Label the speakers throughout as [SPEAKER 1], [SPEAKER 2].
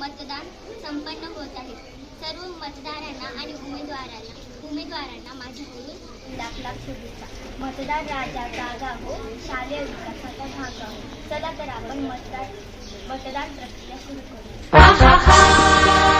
[SPEAKER 1] मतदान संपन्न होत आहे. सर्व मतदारांना आणि उमेदवारांना उमेदवारांना माझ्याकडून लाख लाख शुभेच्छा. मतदार राजा जागा हो शालेय विकासाचा भाग हो चला तर आपण मतदार मतदान प्रक्रिया सुरू करू.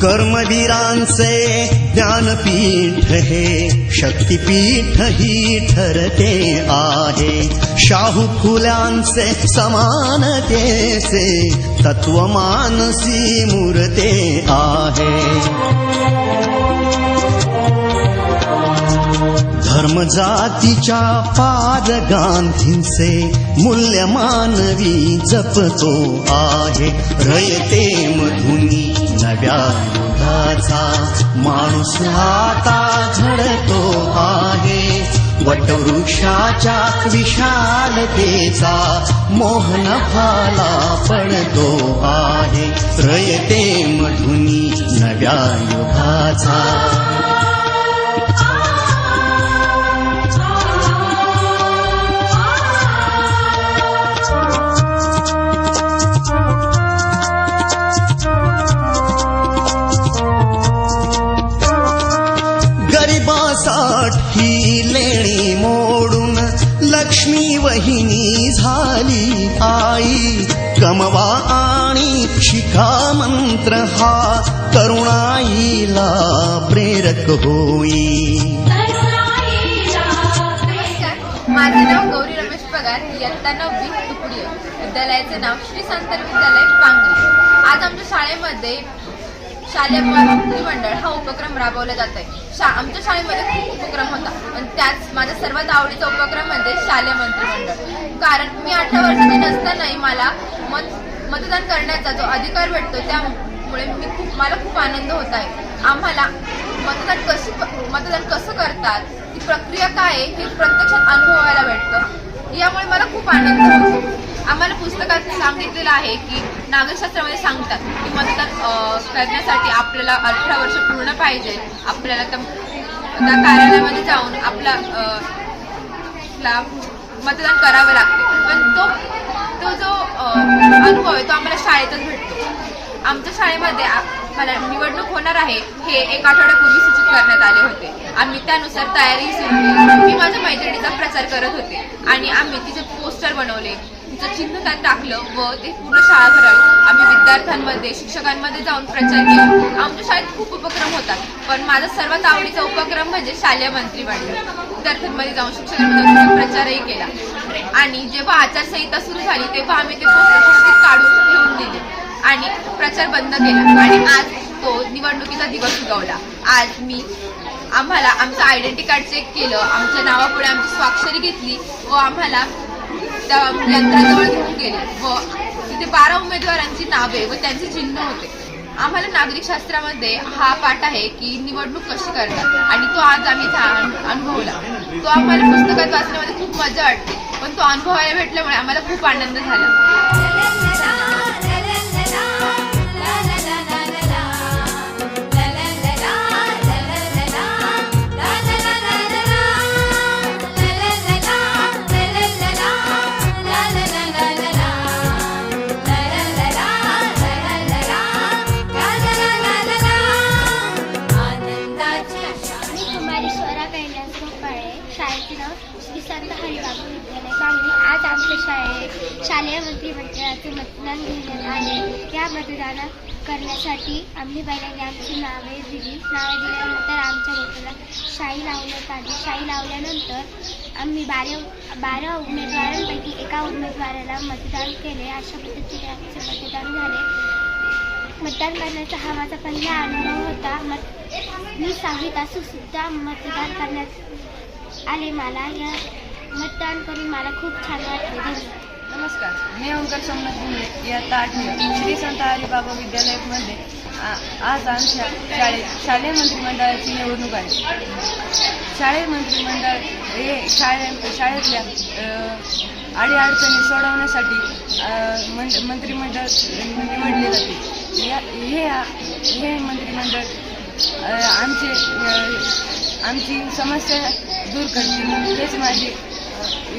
[SPEAKER 2] कर्मवीरांचे ज्ञानपीठ हे शक्तिपीठ ही ठरते आहे। शाहू फुल्यांचे समानतेचे तत्वमानसी मूर्ते जातीच्या पार गांधींचे मूल्य मानवी जपतो आहे. रयते मधुनी नव्या युगाचा माणूस आता झडतो आहे. वटवृक्षाच्या विशालतेचा मोहन फाला पडतो आहे. रयते मधुनी नव्या युगाचा वाहिनी झाली आई. कमवा आणि शिका मंत्र हा करुणाईला प्रेरक होई.
[SPEAKER 3] माझे नाव गौरी रमेश पगार इयत्ता नववी तुकडी विद्यालयाचे नाव श्री संत विद्यालय पांगरी. आज आमच्या शाळेमध्ये शालेय मंडळ हा उपक्रम राबवला जात आहे शा आमच्या शाळेमध्ये खूप उपक्रम होता. पण त्याच माझा सर्वात आवडीचा उपक्रम म्हणजे शालेय मंत्रिमंडळ. कारण मी अठरा वर्षाची नसतानाही मला मत मतदान करण्याचा जो अधिकार भेटतो त्यामुळे मी खूप मला खूप आनंद होत आहे. आम्हाला मतदान कशी मतदान कसं करतात ती प्रक्रिया काय आहे हे प्रत्यक्षात अनुभवायला भेटतं. यामुळे मला खूप आनंद होतो. आम्हाला पुस्तकात सांगितलेलं आहे की नागरिकशास्त्रामध्ये सांगतात की मतदान करण्यासाठी आपल्याला अठरा वर्ष पूर्ण पाहिजे. आपल्याला त्या त्या कार्यालयामध्ये जाऊन आपला ला मतदान करावं लागते. पण तो तो जो अनुभव आहे तो आम्हाला शाळेतच भेटतो. आमच्या शाळेमध्ये मला निवडणूक होणार आहे हे एक आठवड्यापूर्वी सूचित करण्यात आले होते. आम्ही त्यानुसार तयारी सुरू केली. मी माझ्या मैत्रिणीचा प्रचार करत होते आणि आम्ही तिचे पोस्टर बनवले. तिचं चिन्ह त्यात टाकलं व ते पूर्ण शाळा भरावी. आम्ही विद्यार्थ्यांमध्ये शिक्षकांमध्ये जाऊन प्रचार केला. आमच्या शाळेत खूप उपक्रम होतात. पण माझा सर्वात आवडीचा उपक्रम म्हणजे शालेय मंत्रिमंडळ विद्यार्थ्यांमध्ये जाऊन शिक्षकांमध्ये प्रचारही केला. आणि जेव्हा आचारसंहिता सुरू झाली तेव्हा आम्ही ते पोस्टर काढून ठेवून दिले. आणि प्रचार बंद केला. आणि आज तो निवडणुकीचा दिवस उगवला. आज मी आम्हाला आमचं आयडेंटिटी कार्ड चेक केलं. आमच्या नावापुढे आमची स्वाक्षरी घेतली व आम्हाला त्या यंत्राजवळ घेऊन गेले व तिथे बारा उमेदवारांची नावे व त्यांचे चिन्ह होते. आम्हाला नागरिक शास्त्रामध्ये हा पाठ आहे की निवडणूक कशी करतात आणि तो आज आम्ही अनुभवला. तो आम्हाला पुस्तकात वाचण्यामध्ये खूप मजा वाटते पण तो अनुभवायला भेटल्यामुळे आम्हाला खूप आनंद झाला.
[SPEAKER 1] आज आमच्या शाळेत शालेय मंत्रिमंडळाचे मतदान घेण्यात आले या मतदान करण्यासाठी आम्ही पहिल्यांदा आमची नावे दिली नावे दिल्यानंतर आमच्या बोटाला शाई लावण्यात आली शाई लावल्यानंतर आम्ही बारा बारा उमेदवारांपैकी एका उमेदवाराला मतदान केले अशा पद्धतीने आमचे मतदान झाले मतदान करण्याचा हा माझा पहिला अनुभव होता मत मी सहावीत असूनसुद्धा मतदान करण्यात आले मला या मतदान करून मला खूप छान वाटले. धन्यवाद.
[SPEAKER 4] नमस्कार. मी ओंकार सोमनाथ भुमरे. इयत्ता आठवी श्री संत हरिबाबा विद्यालयामध्ये आ- आज आमच्या शाळेत शालेय मंत्रिमंडळाची निवडणूक आहे. शालेय मंत्रिमंडळ हे शाळे शाळेतल्या अडीअडचणी सोडवण्यासाठी मंड मंत्रिमंडळ निवडले जाते. या हे हे मंत्रिमंडळ आमचे आमची समस्या दूर करतील हेच माझी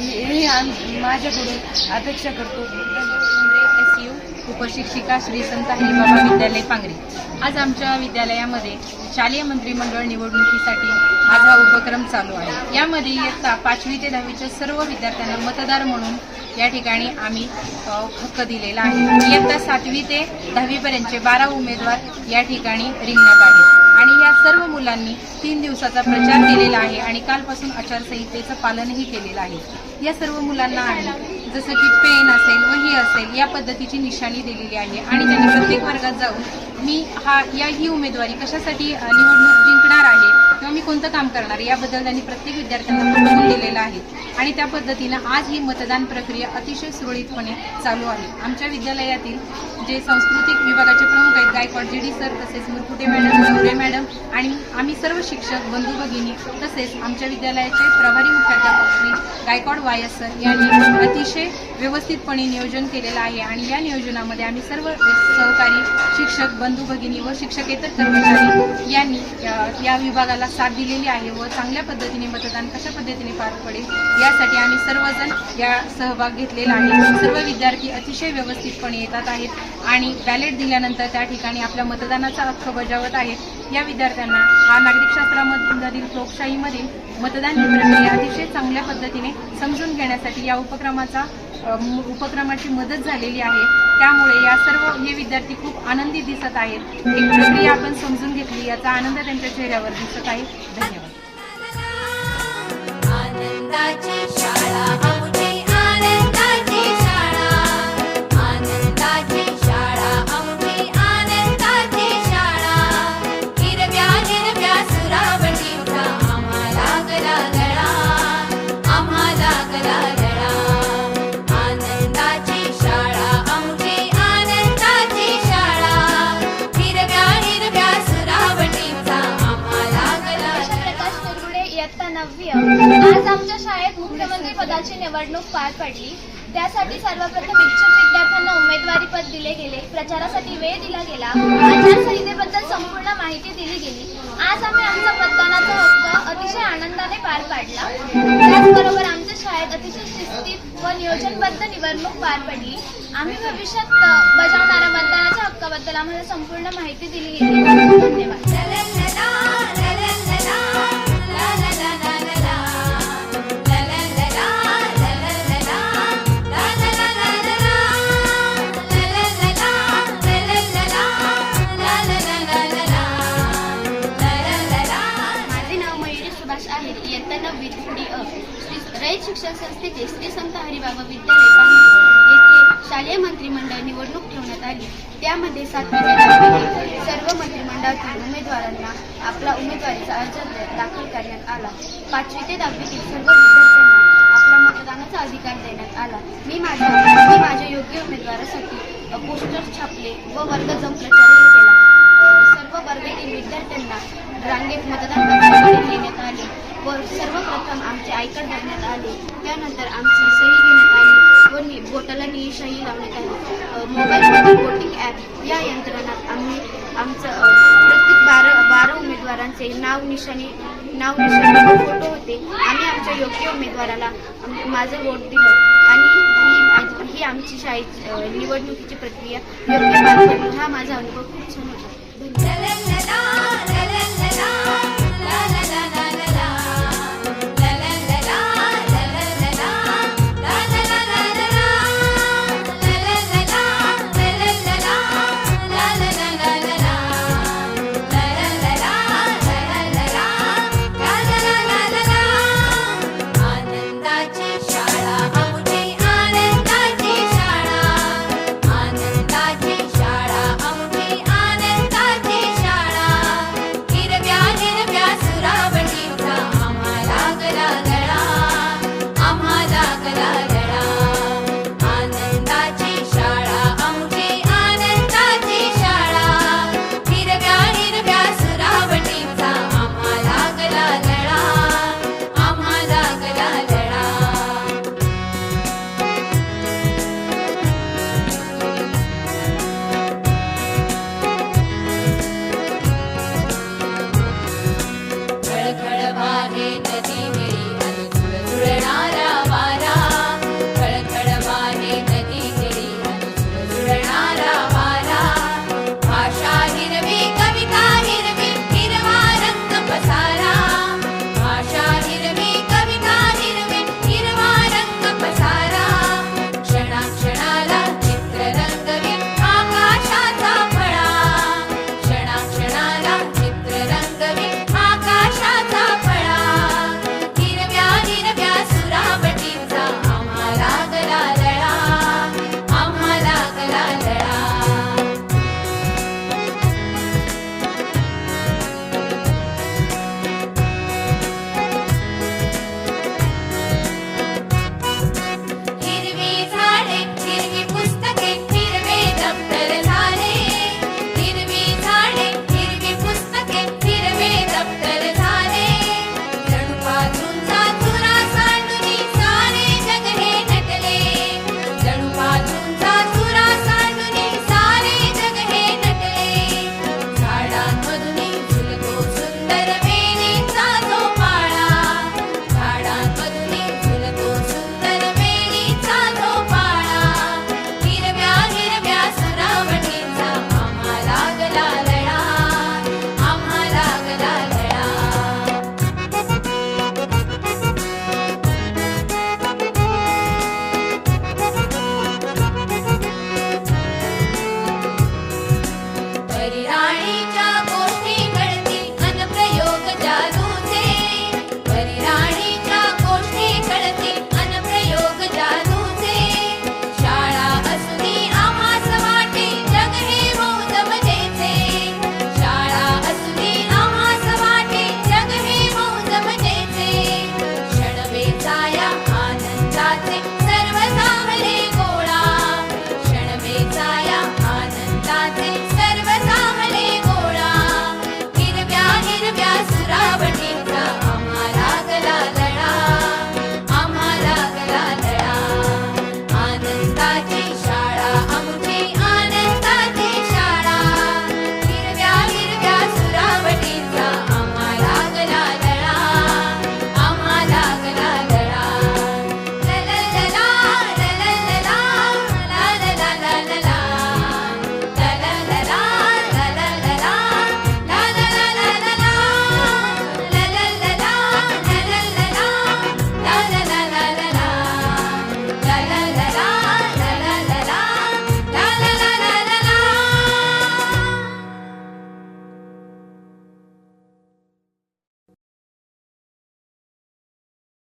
[SPEAKER 4] हे माझ्याकडून अपेक्षा करतो.
[SPEAKER 5] एस यू उपशिक्षिका श्री संत हरिबाबा विद्यालय पांगरी. आज आमच्या विद्यालयामध्ये शालेय मंत्रिमंडळ निवडणुकीसाठी आज हा उपक्रम चालू आहे. यामध्ये इयत्ता पाचवी ते दहावीच्या सर्व विद्यार्थ्यांना मतदार म्हणून या ठिकाणी आम्ही हक्क दिलेला आहे. इयत्ता सातवी ते दहावीपर्यंतचे बारा उमेदवार या ठिकाणी रिंगणात आहेत. आणि या सर्व मुलांनी तीन दिवसाचा प्रचार केलेला आहे आणि कालपासून आचारसंहितेचं पालनही केलेलं आहे. या सर्व मुलांना आम्ही जसं की पेन असेल वही असेल या पद्धतीची निशाणी दिलेली आहे आणि त्यांनी प्रत्येक वर्गात जाऊन मी हा या ही उमेदवारी कशासाठी निवडणूक जिंकणार आहे कोणतं काम करणार? याबद्दल त्यांनी प्रत्येक विद्यार्थ्यांना दिलेलं आहे. आणि त्या पद्धतीनं आज ही मतदान प्रक्रिया अतिशय सुरळीतपणे चालू आहे. आमच्या विद्यालयातील जे सांस्कृतिक विभागाचे प्रमुख आहेत गायकवाड जी डी सर तसेच मुरकुटे मॅडम गौरे मॅडम आणि आम्ही सर्व शिक्षक बंधू भगिनी तसेच आमच्या विद्यालयाचे प्रभारी मुख्याध्यापक श्री गायकवाड वायस सर यांनी अतिशय व्यवस्थितपणे नियोजन केलेलं आहे. आणि या नियोजनामध्ये आम्ही सर्व सहकारी शिक्षक बंधू भगिनी व शिक्षकेतर कर्मचारी यांनी या विभागाला साथ दिलेली आहे व चांगल्या पद्धतीने मतदान कशा पद्धतीने पार पडेल यासाठी आम्ही सर्वजण या सहभाग घेतलेला आहे. सर्व विद्यार्थी अतिशय व्यवस्थितपणे येतात आहेत आणि बॅलेट दिल्यानंतर त्या ठिकाणी आपल्या मतदानाचा हक्क बजावत आहेत. या विद्यार्थ्यांना हा नागरिकशास्त्रामधील लोकशाहीमधील मतदान प्रक्रिया अतिशय चांगल्या पद्धतीने समजून घेण्यासाठी या उपक्रमाचा उपक्रमाची मदत झालेली आहे. त्यामुळे या सर्व हे विद्यार्थी खूप आनंदी दिसत आहेत. एक प्रक्रिया आपण समजून घेतली याचा आनंद त्यांच्या चेहऱ्यावर दिसत आहे. धन्यवाद.
[SPEAKER 1] पदाची निवडणूक पार पडली. त्यासाठी सर्वप्रथम इच्छुक विद्यार्थ्यांना उमेदवारी पद दिले गेले. प्रचारासाठी वेळ दिला गेला. आचारसंहितेबद्दल संपूर्ण माहिती दिली गेली. आज आम्ही आमचा मतदानाचा हक्क अतिशय आनंदाने पार पाडला. त्याचबरोबर आमच्या शाळेत अतिशय शिस्तीत व नियोजनबद्ध निवडणूक पार पडली. आम्ही भविष्यात बजावणाऱ्या मतदानाच्या हक्काबद्दल आम्हाला संपूर्ण माहिती दिली गेली. धन्यवाद. इयत्ता नववी अ रयत शिक्षण संस्थेचे श्री संत हरिबाबा विद्यालय पांगरी येथे शालेय मंत्रिमंडळ निवडणूक ठेवण्यात आली. त्यामध्ये सातवी सर्व मंत्रिमंडळातील उमेदवारांना आपला उमेदवारीचा अर्ज दाखल करण्यात आला. पाचवी ते दहावीतील सर्व विद्यार्थ्यांना आपला मतदानाचा अधिकार देण्यात आला. मी माझ्या मी माझ्या योग्य उमेदवारासाठी पोस्टर छापले व वर्ग जमप्रचारही केला. सर्व वर्गातील विद्यार्थ्यांना रांगेत मतदान देण्यात आले. व सर्वप्रथम आमचे आयकर धरण्यात आले. त्यानंतर आमची सही घेण्यात आली व नि बोटाला निशाही लावण्यात आली. मोबाईलमध्ये वोटिंग ॲप या यंत्रणात आम्ही आमचं प्रत्येक बारा बारा उमेदवारांचे नाव निशाणी नाव निशाणी फोटो होते. आम्ही आमच्या योग्य उमेदवाराला माझं वोट दिलं आणि ही ही आमची शाळेची निवडणुकीची प्रक्रिया योग्य पार पडली. हा माझा अनुभव. खूप छान होता.